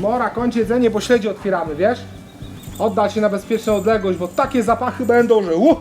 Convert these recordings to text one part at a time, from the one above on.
Mora, kończ jedzenie, bo śledzie otwieramy, wiesz? Oddal się na bezpieczną odległość, bo takie zapachy będą, że uh!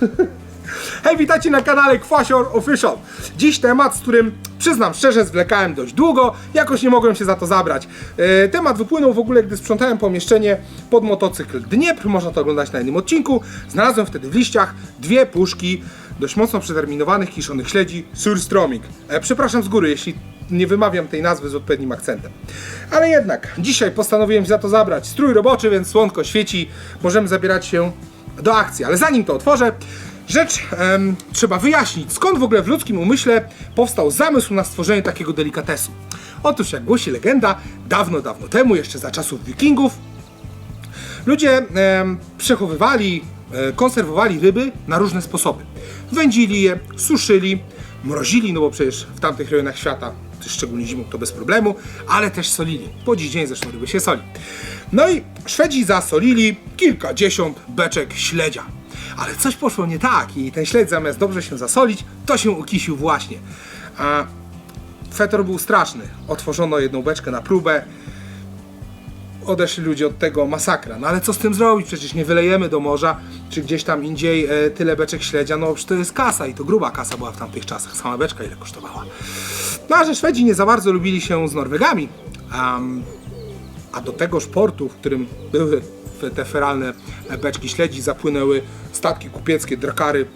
Hej, witajcie na kanale Kwasior Official. Dziś temat, z którym przyznam szczerze, zwlekałem dość długo, jakoś nie mogłem się za to zabrać. E, temat wypłynął w ogóle, gdy sprzątałem pomieszczenie pod motocykl Dniepr, można to oglądać na innym odcinku. Znalazłem wtedy w liściach dwie puszki dość mocno przeterminowanych kiszonych śledzi Surstroming. E, przepraszam z góry, jeśli nie wymawiam tej nazwy z odpowiednim akcentem. Ale jednak, dzisiaj postanowiłem za to zabrać. Strój roboczy, więc słonko świeci, możemy zabierać się do akcji. Ale zanim to otworzę, rzecz em, trzeba wyjaśnić, skąd w ogóle w ludzkim umyśle powstał zamysł na stworzenie takiego delikatesu. Otóż, jak głosi legenda, dawno, dawno temu, jeszcze za czasów wikingów, ludzie em, przechowywali, e, konserwowali ryby na różne sposoby. Wędzili je, suszyli, mrozili, no bo przecież w tamtych rejonach świata, szczególnie zimą, to bez problemu, ale też solili. Po dziś dzień zresztą ryby się soli. No i Szwedzi zasolili kilkadziesiąt beczek śledzia. Ale coś poszło nie tak i ten śledź zamiast dobrze się zasolić, to się ukisił właśnie. A fetor był straszny. Otworzono jedną beczkę na próbę, odeszli ludzie od tego masakra. No ale co z tym zrobić? Przecież nie wylejemy do morza, czy gdzieś tam indziej e, tyle beczek śledzia, no przecież to jest kasa i to gruba kasa była w tamtych czasach. Sama beczka ile kosztowała. No a że Szwedzi nie za bardzo lubili się z Norwegami, am, a do tegoż portu, w którym były te feralne beczki śledzi, zapłynęły statki kupieckie, drakary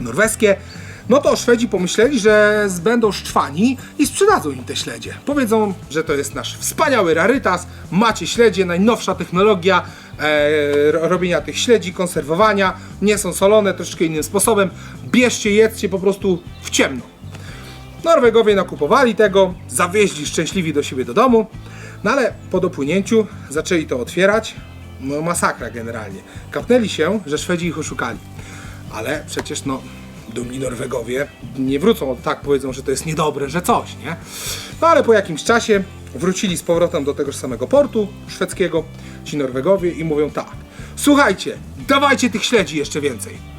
norweskie, no to Szwedzi pomyśleli, że będą szczwani i sprzedadzą im te śledzie. Powiedzą, że to jest nasz wspaniały rarytas, macie śledzie, najnowsza technologia e, ro- robienia tych śledzi, konserwowania, nie są solone, troszeczkę innym sposobem, bierzcie, jedzcie po prostu w ciemno. Norwegowie nakupowali tego, zawieźli szczęśliwi do siebie do domu, no ale po dopłynięciu zaczęli to otwierać. No masakra generalnie. Kapnęli się, że Szwedzi ich oszukali. Ale przecież no dumni Norwegowie nie wrócą tak, powiedzą, że to jest niedobre, że coś, nie? No ale po jakimś czasie wrócili z powrotem do tegoż samego portu szwedzkiego, ci Norwegowie i mówią tak. Słuchajcie, dawajcie tych śledzi jeszcze więcej.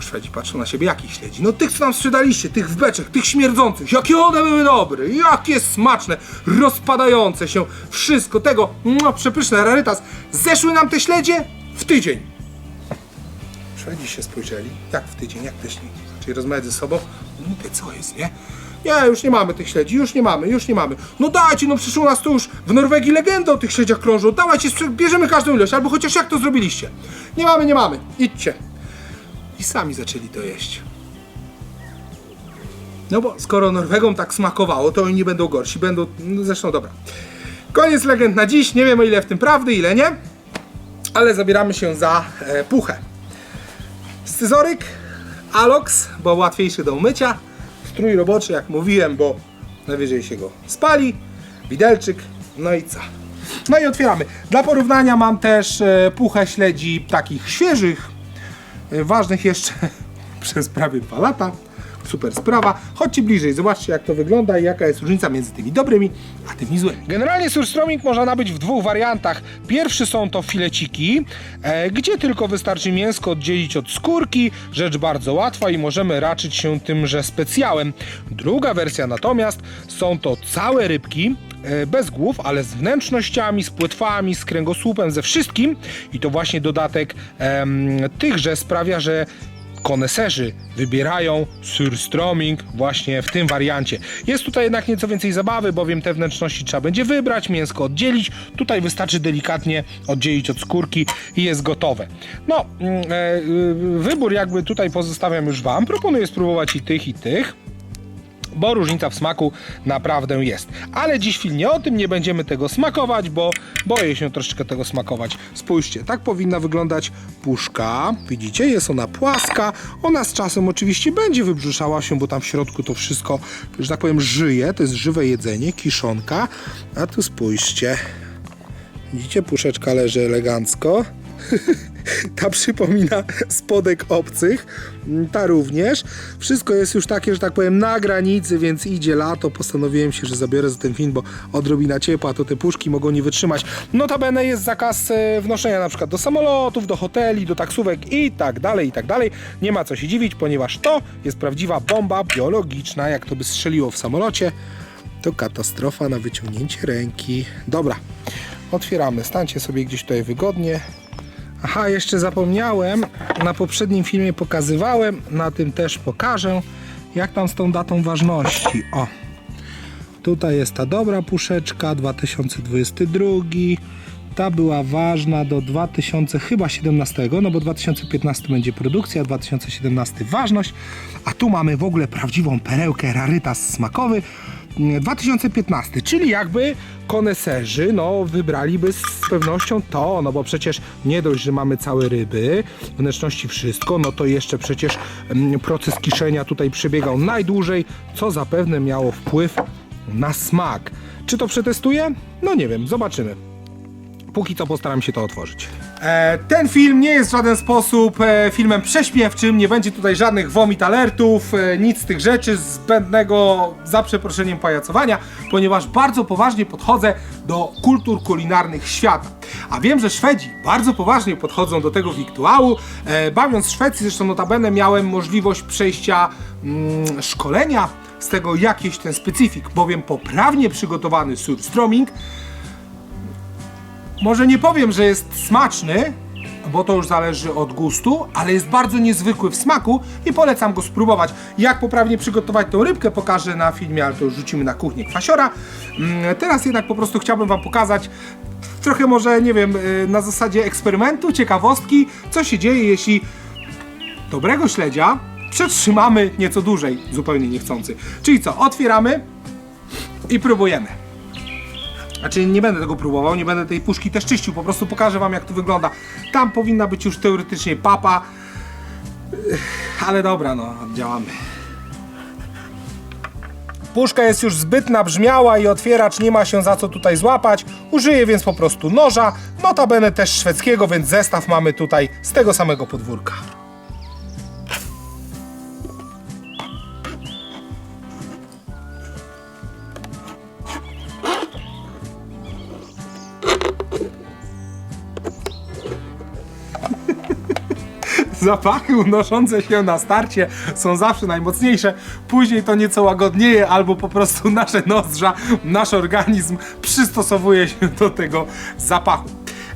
Szwedzi patrzą na siebie, jakich śledzi? No tych, co nam sprzedaliście, tych w beczek, tych śmierdzących. Jakie one były dobre, jakie smaczne, rozpadające się, wszystko tego, no, przepyszne, rarytas. Zeszły nam te śledzie w tydzień. Szwedzi się spojrzeli, jak w tydzień, jak tydzień. Zaczęli rozmawiać ze sobą. No mówię, co jest, nie? Nie, już nie mamy tych śledzi, już nie mamy, już nie mamy. No dajcie, no przecież u nas to już w Norwegii legenda o tych śledziach krążą. Dawajcie, bierzemy każdą ilość, albo chociaż jak to zrobiliście. Nie mamy, nie mamy, idźcie. I sami zaczęli to jeść. No bo skoro Norwegom tak smakowało, to oni nie będą gorsi, będą, no zresztą dobra. Koniec legend na dziś, nie wiem ile w tym prawdy, ile nie, ale zabieramy się za e, puchę. Scyzoryk, Alox, bo łatwiejszy do umycia, strój roboczy jak mówiłem, bo najwyżej się go spali, widelczyk, no i co? No i otwieramy. Dla porównania mam też e, puchę śledzi takich świeżych, e, ważnych jeszcze przez prawie dwa lata. Super sprawa. Chodźcie bliżej, zobaczcie jak to wygląda i jaka jest różnica między tymi dobrymi a tymi złymi. Generalnie surstroming można nabyć w dwóch wariantach. Pierwszy są to fileciki, e, gdzie tylko wystarczy mięsko oddzielić od skórki. Rzecz bardzo łatwa i możemy raczyć się tymże specjałem. Druga wersja natomiast są to całe rybki, e, bez głów, ale z wnętrznościami, z płetwami, z kręgosłupem, ze wszystkim. I to właśnie dodatek em, tychże sprawia, że koneserzy wybierają surstroming właśnie w tym wariancie. Jest tutaj jednak nieco więcej zabawy, bowiem te wnętrzności trzeba będzie wybrać, mięsko oddzielić. Tutaj wystarczy delikatnie oddzielić od skórki i jest gotowe. No, mm, e, y, wybór jakby tutaj pozostawiam już Wam. Proponuję spróbować i tych, i tych bo różnica w smaku naprawdę jest. Ale dziś film nie o tym, nie będziemy tego smakować, bo boję się troszeczkę tego smakować. Spójrzcie, tak powinna wyglądać puszka. Widzicie, jest ona płaska. Ona z czasem oczywiście będzie wybrzuszała się, bo tam w środku to wszystko, że tak powiem, żyje. To jest żywe jedzenie, kiszonka. A tu spójrzcie. Widzicie, puszeczka leży elegancko. Ta przypomina spodek obcych, mm, ta również. Wszystko jest już takie, że tak powiem, na granicy, więc idzie lato. Postanowiłem się, że zabiorę za ten film, bo odrobina ciepła, to te puszki mogą nie wytrzymać. Notabene jest zakaz e, wnoszenia na przykład do samolotów, do hoteli, do taksówek i tak dalej, i tak dalej. Nie ma co się dziwić, ponieważ to jest prawdziwa bomba biologiczna, jak to by strzeliło w samolocie. To katastrofa na wyciągnięcie ręki. Dobra, otwieramy. Stańcie sobie gdzieś tutaj wygodnie. Aha, jeszcze zapomniałem. Na poprzednim filmie pokazywałem, na tym też pokażę, jak tam z tą datą ważności. O, tutaj jest ta dobra puszeczka 2022. Ta była ważna do 2000 chyba 17, no bo 2015 będzie produkcja, 2017 ważność, a tu mamy w ogóle prawdziwą perełkę rarytas smakowy 2015, czyli jakby koneserzy no wybraliby z pewnością to, no bo przecież nie dość, że mamy całe ryby, wnętrzności wszystko, no to jeszcze przecież mm, proces kiszenia tutaj przebiegał najdłużej, co zapewne miało wpływ na smak. Czy to przetestuję? No nie wiem, zobaczymy. Póki co postaram się to otworzyć. E, ten film nie jest w żaden sposób e, filmem prześmiewczym, nie będzie tutaj żadnych vomit alertów, e, nic z tych rzeczy zbędnego, za przeproszeniem, pajacowania, ponieważ bardzo poważnie podchodzę do kultur kulinarnych świata. A wiem, że Szwedzi bardzo poważnie podchodzą do tego wiktuału. E, bawiąc w Szwecji, zresztą notabene miałem możliwość przejścia mm, szkolenia z tego jakiś ten specyfik, bowiem poprawnie przygotowany surströmming może nie powiem, że jest smaczny, bo to już zależy od gustu, ale jest bardzo niezwykły w smaku i polecam go spróbować. Jak poprawnie przygotować tą rybkę pokażę na filmie, ale to już rzucimy na kuchnię kwasiora. Mm, Teraz jednak po prostu chciałbym Wam pokazać trochę może, nie wiem, y, na zasadzie eksperymentu, ciekawostki, co się dzieje, jeśli dobrego śledzia przetrzymamy nieco dłużej, zupełnie niechcący. Czyli co, otwieramy i próbujemy. Znaczy nie będę tego próbował, nie będę tej puszki też czyścił, po prostu pokażę wam jak to wygląda. Tam powinna być już teoretycznie papa, ale dobra no, działamy. Puszka jest już zbyt nabrzmiała i otwieracz nie ma się za co tutaj złapać. Użyję więc po prostu noża, notabene też szwedzkiego, więc zestaw mamy tutaj z tego samego podwórka. Zapachy unoszące się na starcie są zawsze najmocniejsze, później to nieco łagodnieje, albo po prostu nasze nozdrza, nasz organizm przystosowuje się do tego zapachu.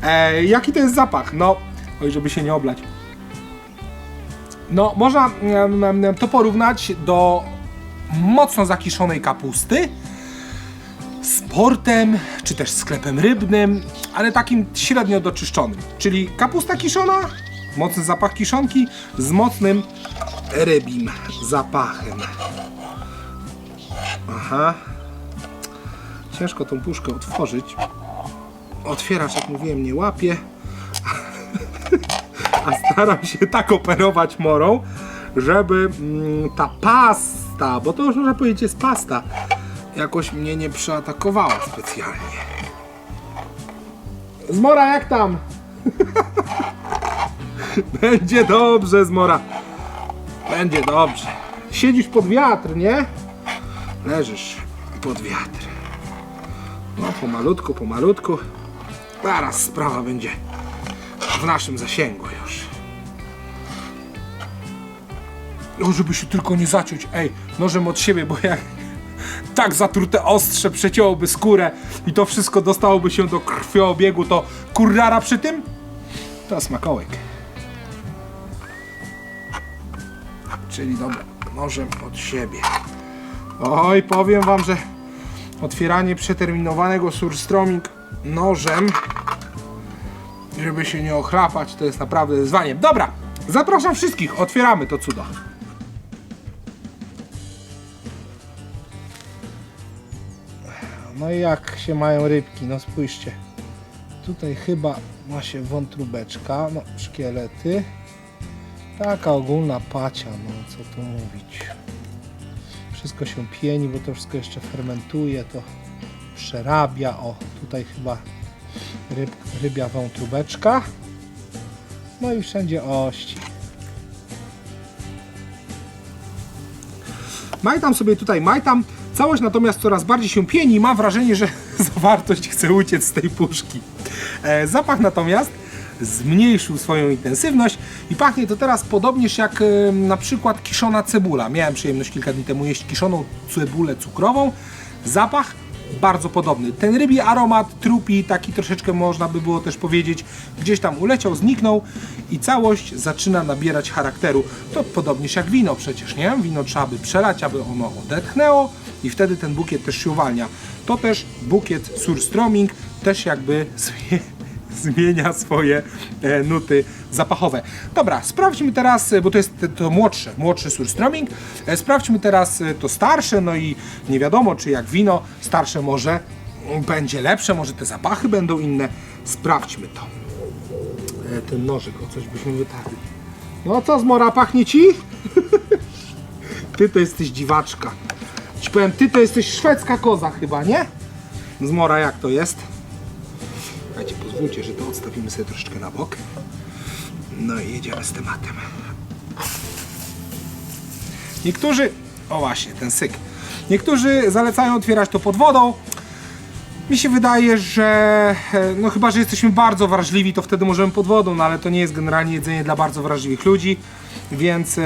E, jaki to jest zapach? No, oj, żeby się nie oblać. No, można em, to porównać do mocno zakiszonej kapusty z portem, czy też sklepem rybnym, ale takim średnio doczyszczonym. Czyli kapusta kiszona, mocny zapach kiszonki z mocnym rybim zapachem. Aha. Ciężko tą puszkę otworzyć. Otwieracz, jak mówiłem, nie łapie. A staram się tak operować morą, żeby mm, ta pasta, bo to już można powiedzieć jest pasta, jakoś mnie nie przeatakowała specjalnie. Zmora, jak tam? Będzie dobrze, Zmora. Będzie dobrze. Siedzisz pod wiatr, nie? Leżysz pod wiatr. No, pomalutku, pomalutku. Zaraz sprawa będzie w naszym zasięgu już. No, żeby się tylko nie zaciąć, ej, nożem od siebie, bo jak tak zatrute ostrze przecięłoby skórę i to wszystko dostałoby się do krwioobiegu, to kurrara przy tym? To smakołek. Czyli dobra, nożem od siebie. Oj, powiem wam, że otwieranie przeterminowanego surstroming nożem, żeby się nie ochlapać, to jest naprawdę wyzwanie. Dobra, zapraszam wszystkich, otwieramy to cudo. No i jak się mają rybki, no spójrzcie. Tutaj chyba ma się wątróbeczka, no szkielety. Taka ogólna pacia, no co tu mówić. Wszystko się pieni, bo to wszystko jeszcze fermentuje, to przerabia. O, tutaj chyba ryb, rybia wątróbeczka. No i wszędzie ości. Majtam sobie tutaj, majtam. Całość natomiast coraz bardziej się pieni. Mam wrażenie, że zawartość chce uciec z tej puszki. E, zapach natomiast zmniejszył swoją intensywność i pachnie to teraz podobnież jak na przykład kiszona cebula. Miałem przyjemność kilka dni temu jeść kiszoną cebulę cukrową. Zapach bardzo podobny. Ten rybi aromat, trupi, taki troszeczkę można by było też powiedzieć, gdzieś tam uleciał, zniknął i całość zaczyna nabierać charakteru. To podobnież jak wino przecież, nie? Wino trzeba by przelać, aby ono odetchnęło i wtedy ten bukiet też się uwalnia. To też bukiet surströmming też jakby zmienia swoje e, nuty zapachowe. Dobra, sprawdźmy teraz, e, bo to jest to młodsze, młodszy surströmming. E, Sprawdźmy teraz to starsze, no i nie wiadomo, czy jak wino, starsze może będzie lepsze, może te zapachy będą inne. Sprawdźmy to. Ten nożyk, o coś byśmy wytarli. No co, zmora, pachnie ci? ty to jesteś dziwaczka. Ci powiem, ty to jesteś szwedzka koza chyba, nie? Zmora, jak to jest? Pozwólcie, że to odstawimy sobie troszeczkę na bok. No i jedziemy z tematem. Niektórzy, o właśnie, ten syk. Niektórzy zalecają otwierać to pod wodą. Mi się wydaje, że e, no chyba, że jesteśmy bardzo wrażliwi, to wtedy możemy pod wodą, no ale to nie jest generalnie jedzenie dla bardzo wrażliwych ludzi, więc e,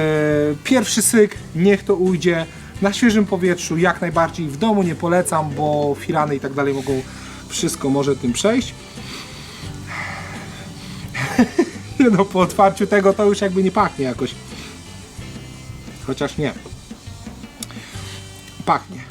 pierwszy syk, niech to ujdzie na świeżym powietrzu, jak najbardziej w domu nie polecam, bo firany i tak dalej mogą, wszystko może tym przejść. No po otwarciu tego to już jakby nie pachnie jakoś. Chociaż nie. Pachnie.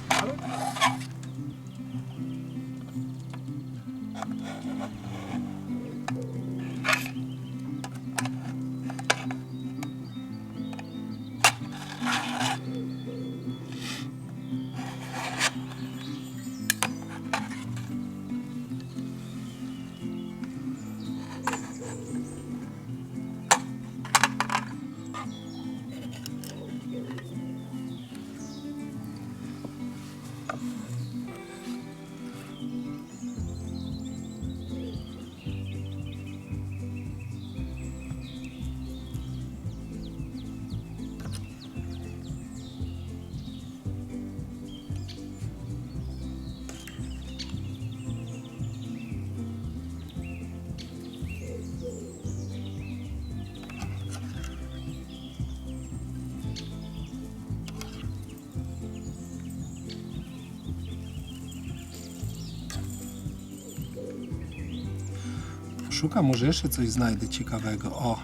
Szukam, może jeszcze coś znajdę ciekawego. O,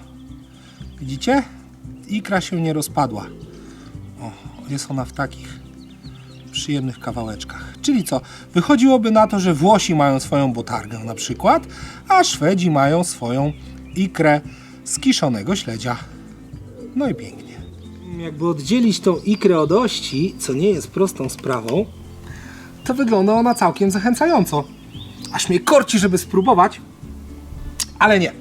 widzicie? Ikra się nie rozpadła. O, jest ona w takich przyjemnych kawałeczkach. Czyli co? Wychodziłoby na to, że Włosi mają swoją botargę na przykład, a Szwedzi mają swoją ikrę z kiszonego śledzia. No i pięknie. Jakby oddzielić tą ikrę od ości, co nie jest prostą sprawą, to wygląda ona całkiem zachęcająco. Aż mnie korci, żeby spróbować, ale nie.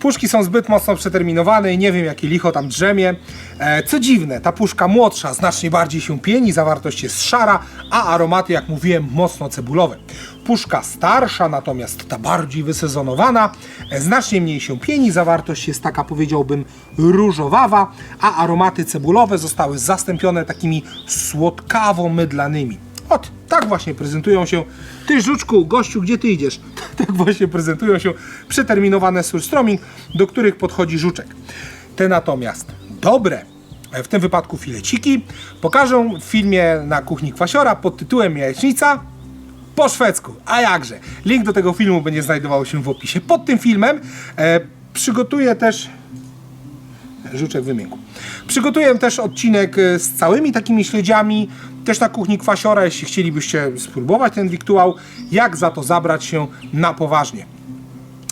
Puszki są zbyt mocno przeterminowane i nie wiem jakie licho tam drzemie. E, co dziwne, ta puszka młodsza znacznie bardziej się pieni, zawartość jest szara, a aromaty jak mówiłem mocno cebulowe. Puszka starsza, natomiast ta bardziej wysezonowana, e, znacznie mniej się pieni, zawartość jest taka powiedziałbym różowawa, a aromaty cebulowe zostały zastąpione takimi słodkawo-mydlanymi. Ot, tak właśnie prezentują się. Ty, żuczku, gościu, gdzie ty idziesz? tak właśnie prezentują się przeterminowane surströmming, do których podchodzi żuczek. Te natomiast dobre, w tym wypadku fileciki, pokażę w filmie na kuchni Kwasiora pod tytułem Jajecznica po szwedzku. A jakże? Link do tego filmu będzie znajdował się w opisie. Pod tym filmem e, przygotuję też żuczek wymiękł. Przygotuję też odcinek e, z całymi takimi śledziami, też na kuchni kwasiora, jeśli chcielibyście spróbować ten wiktuał, jak za to zabrać się na poważnie,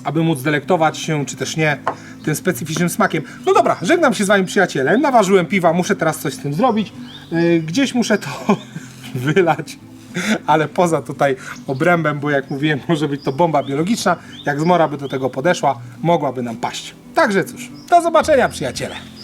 aby móc delektować się, czy też nie, tym specyficznym smakiem. No dobra, żegnam się z Wami przyjaciele, naważyłem piwa, muszę teraz coś z tym zrobić, Yy, gdzieś muszę to wylać, ale poza tutaj obrębem, bo jak mówiłem, może być to bomba biologiczna, jak zmora by do tego podeszła, mogłaby nam paść. Także cóż, do zobaczenia przyjaciele.